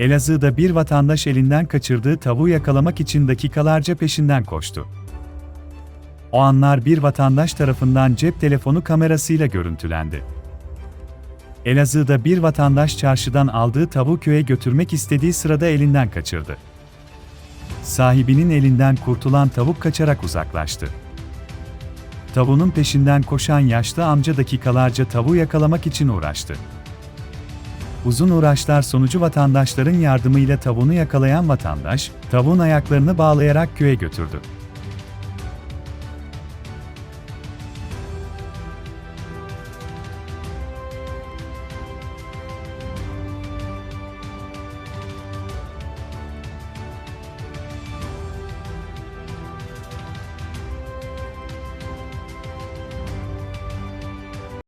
Elazığ'da bir vatandaş elinden kaçırdığı tavuğu yakalamak için dakikalarca peşinden koştu. O anlar bir vatandaş tarafından cep telefonu kamerasıyla görüntülendi. Elazığ'da bir vatandaş çarşıdan aldığı tavuğu köye götürmek istediği sırada elinden kaçırdı. Sahibinin elinden kurtulan tavuk kaçarak uzaklaştı. Tavuğun peşinden koşan yaşlı amca dakikalarca tavuğu yakalamak için uğraştı. Uzun uğraşlar sonucu vatandaşların yardımıyla tavuğunu yakalayan vatandaş, tavuğun ayaklarını bağlayarak köye götürdü.